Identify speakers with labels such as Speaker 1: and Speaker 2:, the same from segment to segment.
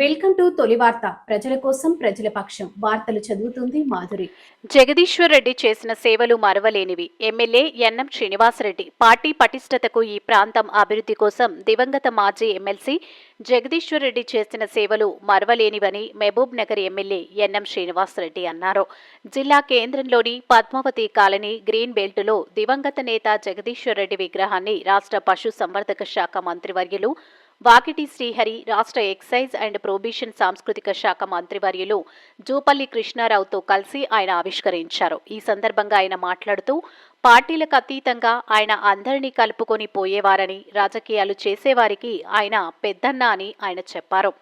Speaker 1: Welcome to తొలి వార్త. ప్రజల కోసం ప్రజల పక్షం. వార్తలు చదువుతుంది మాధురి.
Speaker 2: జగదీశ్వర్ రెడ్డి చేసిన సేవలు మరవలేనివి. ఎమ్మెల్యే ఎన్ఎం శ్రీనివాసరెడ్డి పార్టీ పటిష్టతకు ఈ ప్రాంతం అభివృద్ధి కోసం దివంగత మాజీ ఎమ్మెల్సీ జగదీశ్వర్ రెడ్డి చేసిన సేవలు మరవలేనివని మహబూబ్ నగర్ ఎమ్మెల్యే ఎన్ఎం శ్రీనివాసరెడ్డి అన్నారు. జిల్లా కేంద్రంలోని పద్మావతి కాలనీ గ్రీన్ బెల్ట్లో దివంగత నేత జగదీశ్వర్ రెడ్డి విగ్రహాన్ని రాష్ట్ర పశు సంవర్ధక శాఖ మంత్రివర్యులు వాకిటి శ్రీహరి రాష్ట్ర ఎక్సైజ్ అండ్ ప్రొబిషన్ సాంస్కృతిక శాఖ మంత్రివర్యులు జూపల్లి కృష్ణారావుతో కలిసి ఆయన ఆవిష్కరించారు. ఈ సందర్భంగా ఆయన మాట్లాడుతూ పార్టీలకు అతీతంగా ఆయన అందరినీ కలుపుకొని పోయేవారని రాజకీయాలు చేసేవారికి ఆయన పెద్దన్న అని ఆయన చెప్పారు.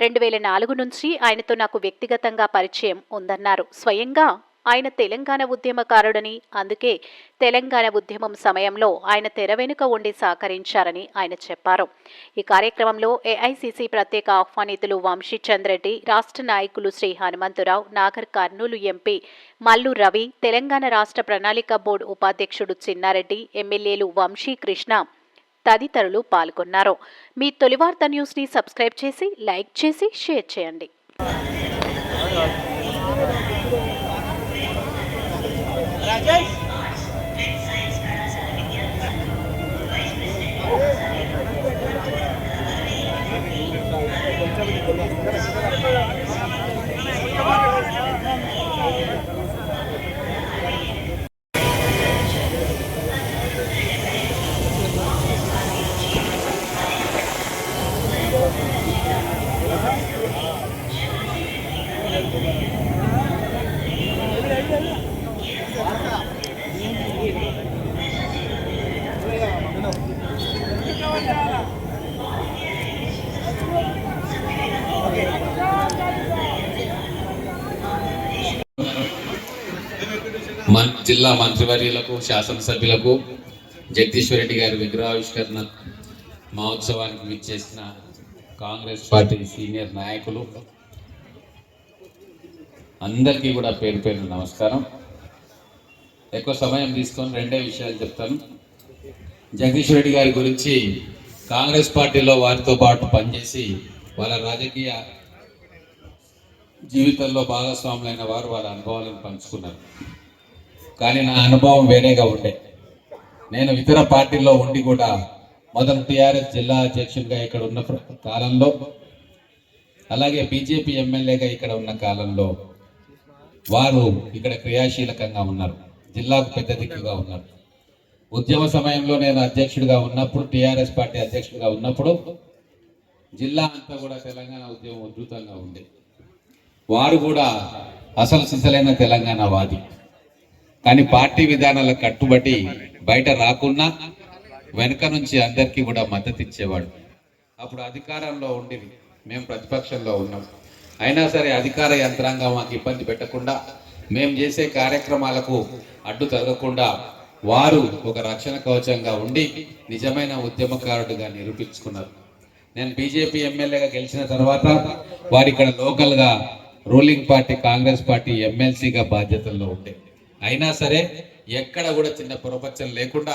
Speaker 2: రెండు వేల నాలుగు నుంచి ఆయనతో నాకు వ్యక్తిగతంగా పరిచయం ఉందన్నారు. స్వయంగా ఆయన తెలంగాణ ఉద్యమకారుడని అందుకే తెలంగాణ ఉద్యమం సమయంలో ఆయన తెర వెనుక ఉండి సహకరించారని ఆయన చెప్పారు. ఈ కార్యక్రమంలో ఏఐసిసి ప్రత్యేక ఆహ్వానితులు వంశీ రెడ్డి రాష్ట్ర నాయకులు శ్రీ హనుమంతురావు నాగర్ కర్నూలు ఎంపీ మల్లు రవి తెలంగాణ రాష్ట్ర ప్రణాళిక బోర్డు ఉపాధ్యక్షుడు చిన్నారెడ్డి ఎమ్మెల్యేలు వంశీ కృష్ణ తదితరులు పాల్గొన్నారు. మీ తొలివార్త న్యూస్ని సబ్స్క్రైబ్ చేసి లైక్ చేసి షేర్ చేయండి.
Speaker 3: మన్ జిల్లా మంత్రివర్యులకు శాసనసభ్యులకు జగదీశ్వర రెడ్డి గారి విగ్రహావిష్కరణ మహోత్సవానికి విచ్చేసిన కాంగ్రెస్ పార్టీ సీనియర్ నాయకులు. అందరికీ కూడా పేరు పేరు నమస్కారం. ఎక్కువ సమయం తీసుకొని రెండే విషయాలు చెప్తాను. జగదీశ్వర్ రెడ్డి గారి గురించి కాంగ్రెస్ పార్టీలో వారితో పాటు పనిచేసి వాళ్ళ రాజకీయ జీవితంలో భాగస్వాములైన వారు వారి అనుభవాలను పంచుకున్నారు. కానీ నా అనుభవం వేరేగా ఉండే. నేను ఇతర పార్టీల్లో ఉండి కూడా మొదటి టీఆర్ఎస్ జిల్లా అధ్యక్షుడిగా ఇక్కడ ఉన్న కాలంలో అలాగే బీజేపీ ఎమ్మెల్యేగా ఇక్కడ ఉన్న కాలంలో వారు ఇక్కడ క్రియాశీలకంగా ఉన్నారు. జిల్లాకు పెద్ద దిక్కుగా ఉన్నారు. ఉద్యమ సమయంలో నేను అధ్యక్షుడిగా ఉన్నప్పుడు టీఆర్ఎస్ పార్టీ అధ్యక్షుడిగా ఉన్నప్పుడు జిల్లా అంతా కూడా తెలంగాణ ఉద్యమం ఉధృతంగా ఉంది వారు కూడా అసలు సిసలైన తెలంగాణ వాది. కానీ పార్టీ విధానాలకు కట్టుబడి బయట రాకున్నా వెనక నుంచి అందరికీ కూడా మద్దతు ఇచ్చేవాడు. అప్పుడు అధికారంలో ఉండి మేము ప్రతిపక్షంలో ఉన్నాం. అయినా సరే అధికార యంత్రాంగం మాకు ఇబ్బంది పెట్టకుండా మేము చేసే కార్యక్రమాలకు అడ్డు తొలగకుండా వారు ఒక రక్షణ కవచంగా ఉండి నిజమైన ఉద్యమకారుడుగా నిరూపించుకున్నారు. నేను బీజేపీ ఎమ్మెల్యేగా గెలిచిన తర్వాత వారు ఇక్కడ లోకల్గా రూలింగ్ పార్టీ కాంగ్రెస్ పార్టీ ఎమ్మెల్సీగా బాధ్యతల్లో ఉండే. అయినా సరే ఎక్కడ కూడా చిన్న ప్రపంచం లేకుండా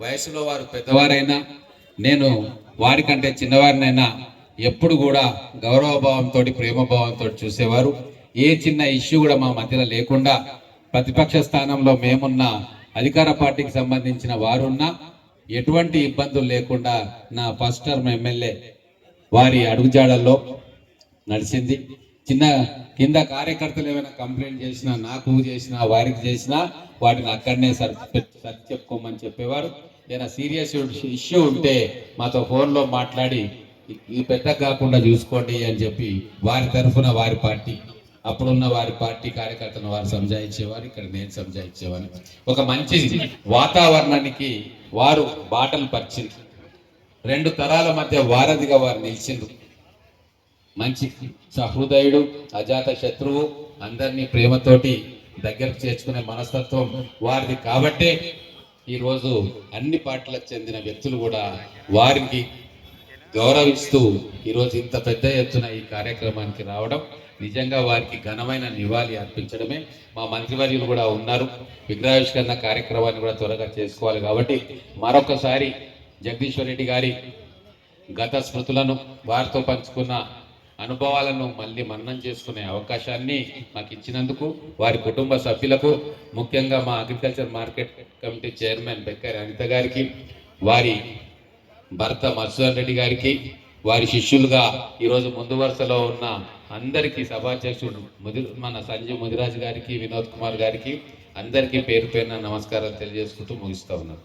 Speaker 3: వయసులో వారు పెద్దవారైనా నేను వారికంటే చిన్నవారినైనా ఎప్పుడు కూడా గౌరవభావంతో ప్రేమభావంతో చూసేవారు. ఏ చిన్న ఇష్యూ కూడా మా మధ్యలో లేకుండా ప్రతిపక్ష స్థానంలో మేమున్నా అధికార పార్టీకి సంబంధించిన వారున్నా ఎటువంటి ఇబ్బందులు లేకుండా నా ఫస్ట్ టర్మ్ ఎమ్మెల్యే వారి అడుగుజాడల్లో నడిచింది. చిన్న కింద కార్యకర్తలు ఏమైనా కంప్లైంట్ చేసినా నాకు చేసినా వారికి చేసినా వాటిని అక్కడనే సరి సరి చెప్పుకోమని చెప్పేవారు. ఏదైనా సీరియస్ ఇష్యూ ఉంటే మాతో ఫోన్లో మాట్లాడి ఈ- పెద్ద కాకుండా చూసుకోండి అని చెప్పి వారి తరఫున వారి పార్టీ అప్పుడున్న వారి పార్టీ కార్యకర్తలను వారు సంజాయించేవారు ఇక్కడ నేను సంజాయించేవాడిని ఒక మంచి వాతావరణానికి వారు బాటలు పరిచింది రెండు తరాల మధ్య వారధిగా వారు నిలిచిండ్రు. మంచి సహృదయుడు అజాత శత్రువు అందరినీ ప్రేమతోటి దగ్గరకు చేర్చుకునే మనస్తత్వం వారిది కాబట్టే ఈరోజు అన్ని పార్టీలకు చెందిన వ్యక్తులు కూడా వారికి గౌరవిస్తూ ఈరోజు ఇంత పెద్ద ఎత్తున ఈ కార్యక్రమానికి రావడం నిజంగా వారికి ఘనమైన నివాళి అర్పించడమే. మా మంత్రివర్యులు కూడా ఉన్నారు. విగ్రహావిష్కరణ కార్యక్రమాన్ని కూడా త్వరగా చేసుకోవాలి కాబట్టి మరొకసారి జగదీశ్వర్ రెడ్డి గారి గత స్మృతులను వారితో పంచుకున్న అనుభవాలను మళ్ళీ మన్నం చేసుకునే అవకాశాన్ని మాకు ఇచ్చినందుకు వారి కుటుంబ సభ్యులకు ముఖ్యంగా మా agriculture market committee chairman Bekkar Anitha గారికి వారి భర్త మధుసూదన్ రెడ్డి గారికి వారి శిష్యులుగా ఈరోజు ముందు వరుసలో ఉన్న అందరికీ సభాధ్యక్షుడు ముది మన సంజయ్ ముదిరాజ్ గారికి వినోద్ కుమార్ గారికి అందరికీ పేరు పేరున నమస్కారాలు తెలియజేసుకుంటూ ముగిస్తూ ఉన్నాను.